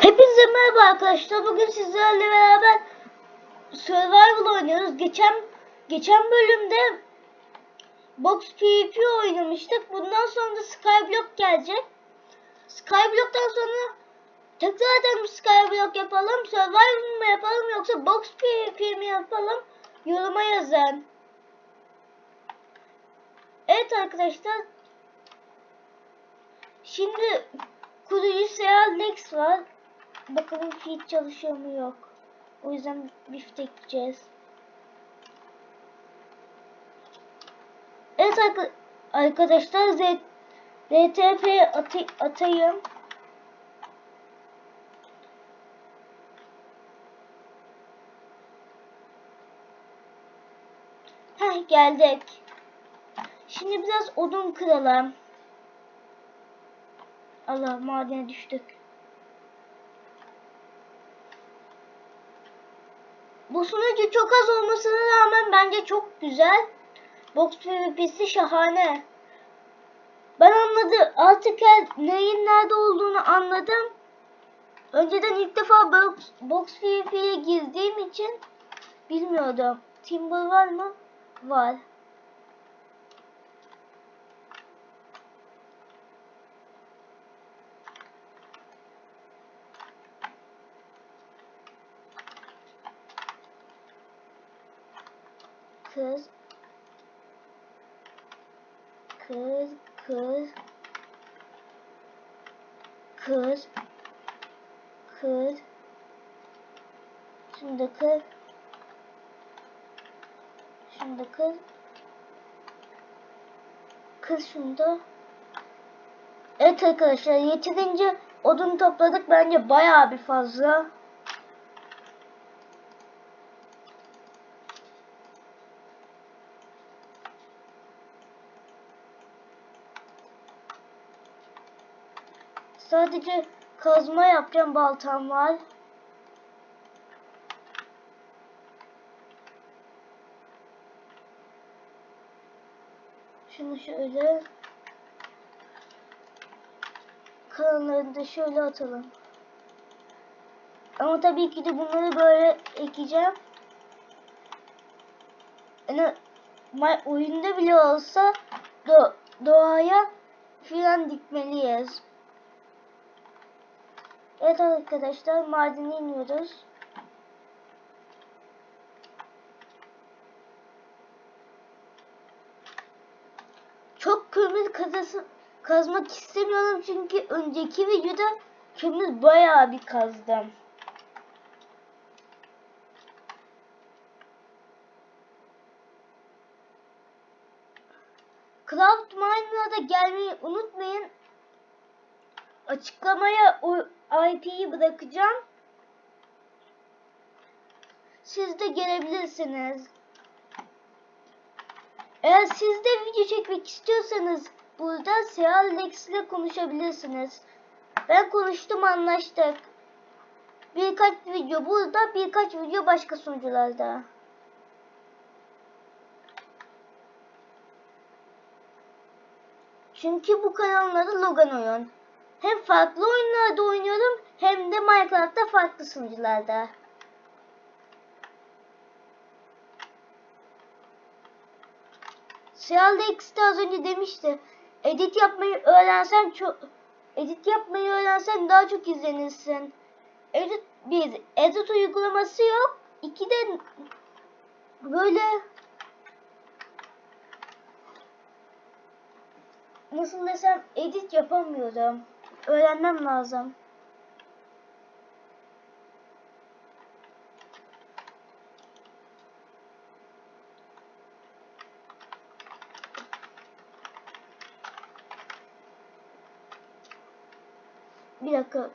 Hepinize merhaba arkadaşlar. Bugün sizlerle beraber Survival oynuyoruz. Geçen geçen bölümde Box PvP oynamıştık. Bundan sonra da Skyblock gelecek. Skyblock'tan sonra tekrardan bir Skyblock yapalım. Survival mı yapalım yoksa Box PvP mi yapalım? Yoruma yazın. Evet arkadaşlar. Şimdi kurucu Seal Lex var. Bakalım feed çalışıyor mu yok. O yüzden biftek yiyeceğiz. Evet arka- arkadaşlar Z RTP atı atayım. Heh geldik. Şimdi biraz odun kıralım. Allah madene düştük. Bu sunucu çok az olmasına rağmen bence çok güzel. Box PvP'si şahane. Ben anladım. Artık her neyin nerede olduğunu anladım. Önceden ilk defa Box, Box PvP'ye girdiğim için bilmiyordum. Timber var mı? Var. Kız. Şimdi kız. Kız şunda. Evet arkadaşlar yeterince odun topladık bence bayağı bir fazla. Sadece kazma yapacağım baltam var. Şunu şöyle kalanlarını da şöyle atalım. Ama tabii ki de bunları böyle ekeceğim. Yani oyunda bile olsa do- doğaya filan dikmeliyiz. Evet arkadaşlar madene iniyoruz. Çok kazası kazmak istemiyorum çünkü önceki videoda kömür bayağı bir kazdım. Cloud Miner'a gelmeyi unutmayın. Açıklamaya o IP'yi bırakacağım. Siz de gelebilirsiniz. Eğer siz de video çekmek istiyorsanız burada Seal Lex ile konuşabilirsiniz. Ben konuştum anlaştık. Birkaç video burada, birkaç video başka sunucularda. Çünkü bu kanalın adı Logan Oyun. Hem farklı oyunlarda oynuyorum hem de Minecraft'ta farklı sunucularda. Siyah X'te az önce demişti. Edit yapmayı öğrensen çok edit yapmayı öğrensen daha çok izlenirsin. Edit bir edit uygulaması yok. İki de böyle nasıl desem edit yapamıyorum. Öğrenmem lazım. Bir dakika.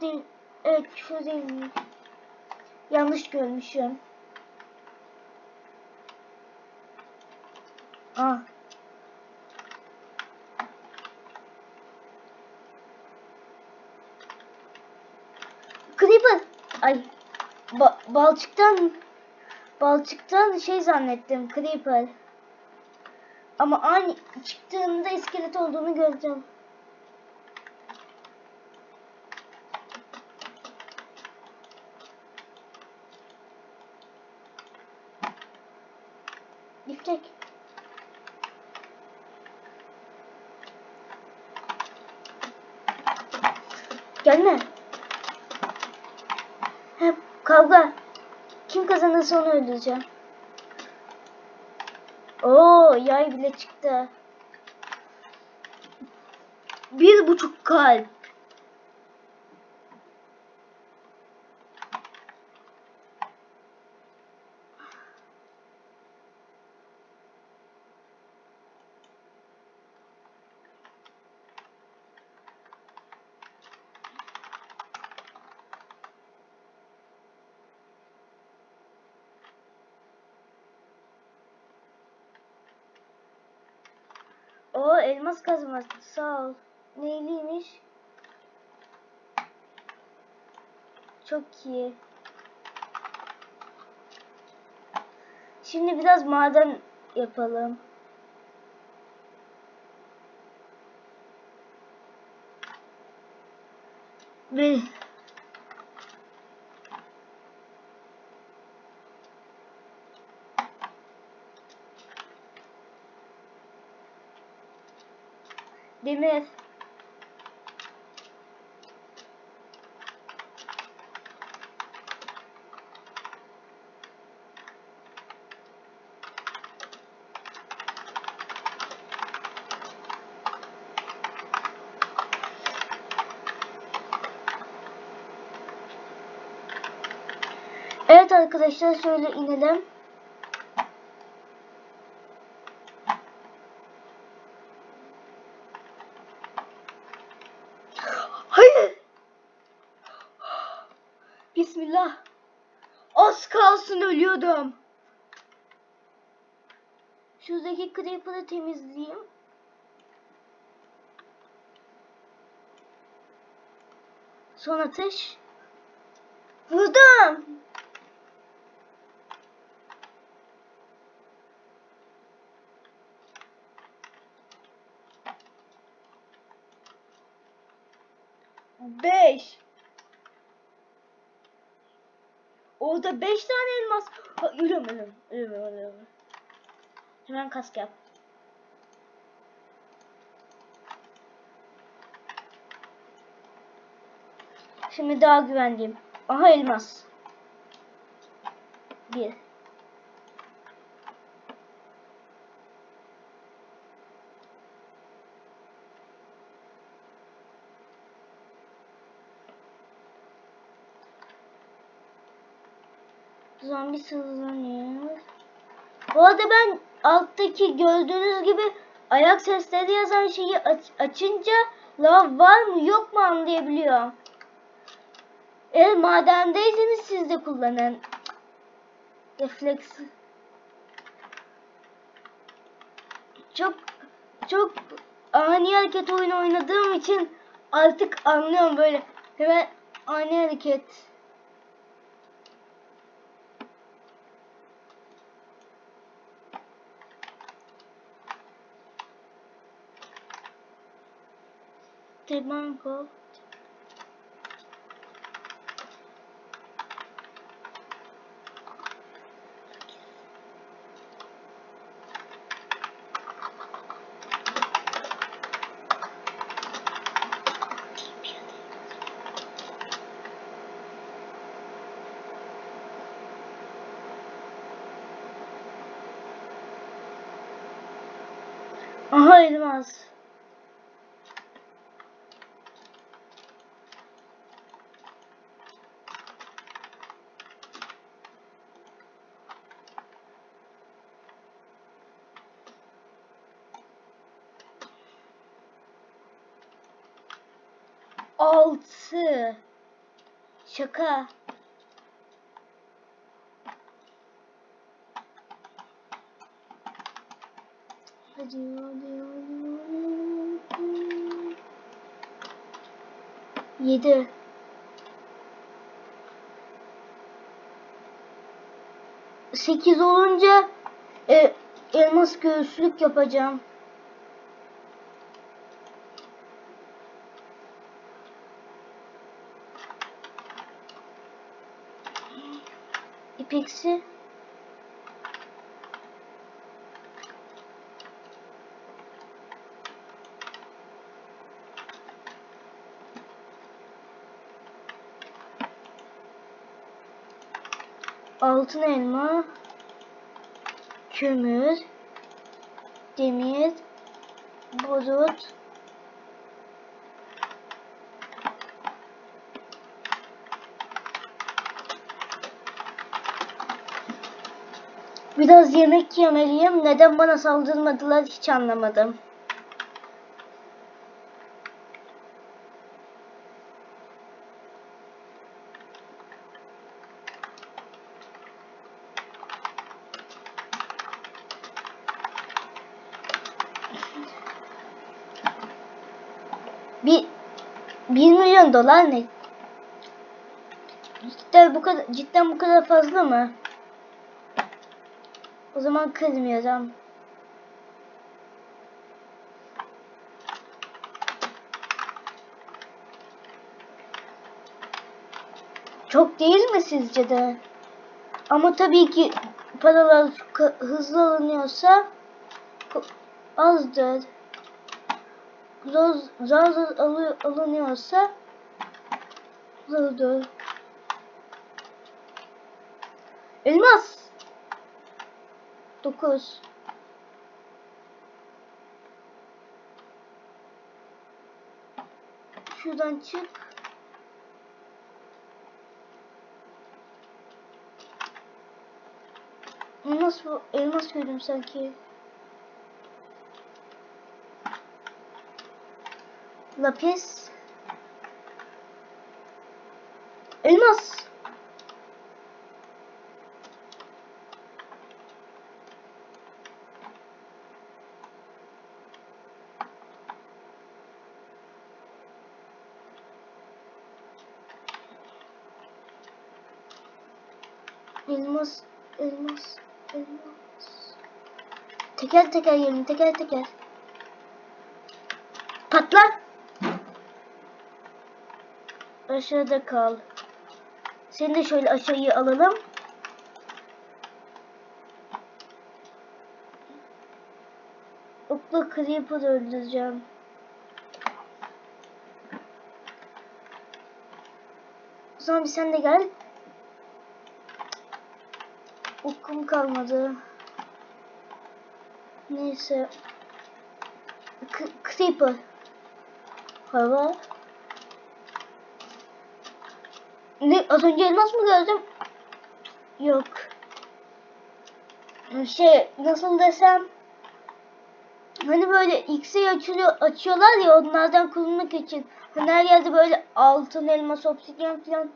Değil. Evet küfür değil. Yanlış görmüşüm. Ah. Creeper. Ay. Ba balçıktan balçıktan şey zannettim. Creeper. Ama aynı çıktığında iskelet olduğunu göreceğim. Yüksek. Gelme. Hep kavga. Kim kazanırsa onu öldüreceğim. Oo yay bile çıktı. Bir buçuk kalp. O elmas kazması sağ ol. Neyliymiş? Çok iyi. Şimdi biraz maden yapalım. Ve demir. Evet arkadaşlar şöyle inelim. Bismillah. Az kalsın ölüyordum. Şuradaki creeper'ı temizleyeyim. Son ateş. Vurdum. Beş. Orada beş tane elmas. Ha, ölüyorum ölüyorum. Ölüyorum ölüyorum. Hemen kask yap. Şimdi daha güvenliyim. Aha elmas. Bir. Zombi hızlanıyor. Bu arada ben alttaki gördüğünüz gibi ayak sesleri yazan şeyi aç- açınca lav var mı yok mu anlayabiliyorum. Eğer madendeyseniz siz de kullanın. Refleks. Çok çok ani hareket oyunu oynadığım için artık anlıyorum böyle. Hemen ani hareket. Temango. Aha elmas. Altı. Şaka. Hadi hadi hadi. Yedi. Sekiz olunca e, elmas göğüslük yapacağım. eksi altın elma, kömür, demir, barut, Biraz yemek yemeliyim. Neden bana saldırmadılar hiç anlamadım. Bir 1 milyon dolar ne? Cidden bu kadar cidden bu kadar fazla mı? O zaman kızmıyorum. Çok değil mi sizce de? Ama tabii ki paralar hızlı alınıyorsa azdır. Zor, zor, zor alı- alınıyorsa zordur. Elmas. 9 Şuradan çık. Elmas elmas gördüm sanki. Lapis. Elmas, elmas, elmas. Teker teker yiyelim, teker teker. Patla. Aşağıda kal. Seni de şöyle aşağıya alalım. Okla Creeper öldüreceğim. Zombi sen de gel. Okum kalmadı. Neyse. K Creeper. Hava. Ne? Az önce elmas mı gördüm? Yok. Şey nasıl desem hani böyle X'e açılıyor, açıyorlar ya onlardan kullanmak için. Hani her yerde böyle altın elmas obsidyen falan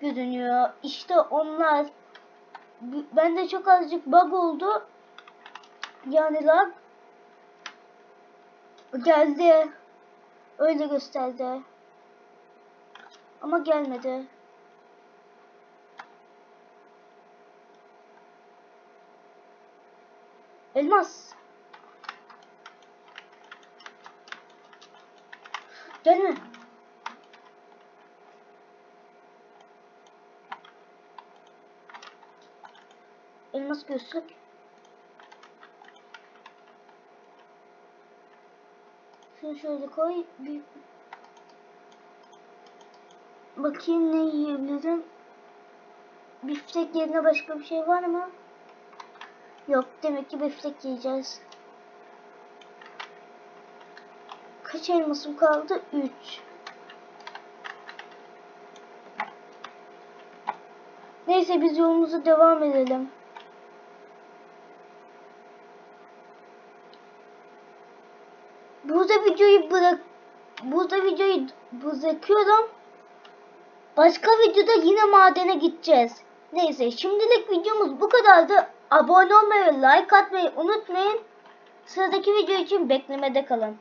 görünüyor. İşte onlar bende çok azıcık bug oldu. Yani lag geldi. Öyle gösterdi. Ama gelmedi. Elmas. Gelme. Elmas görsek. Şunu şöyle koy. Bir... Bakayım ne yiyebilirim. Biftek yerine başka bir şey var mı? Yok demek ki biftek yiyeceğiz. Kaç elmasım kaldı? 3. Neyse biz yolumuza devam edelim. Burada videoyu bırak burada videoyu bırakıyorum. Başka videoda yine madene gideceğiz. Neyse şimdilik videomuz bu kadardı. Abone olmayı ve like atmayı unutmayın. Sıradaki video için beklemede kalın.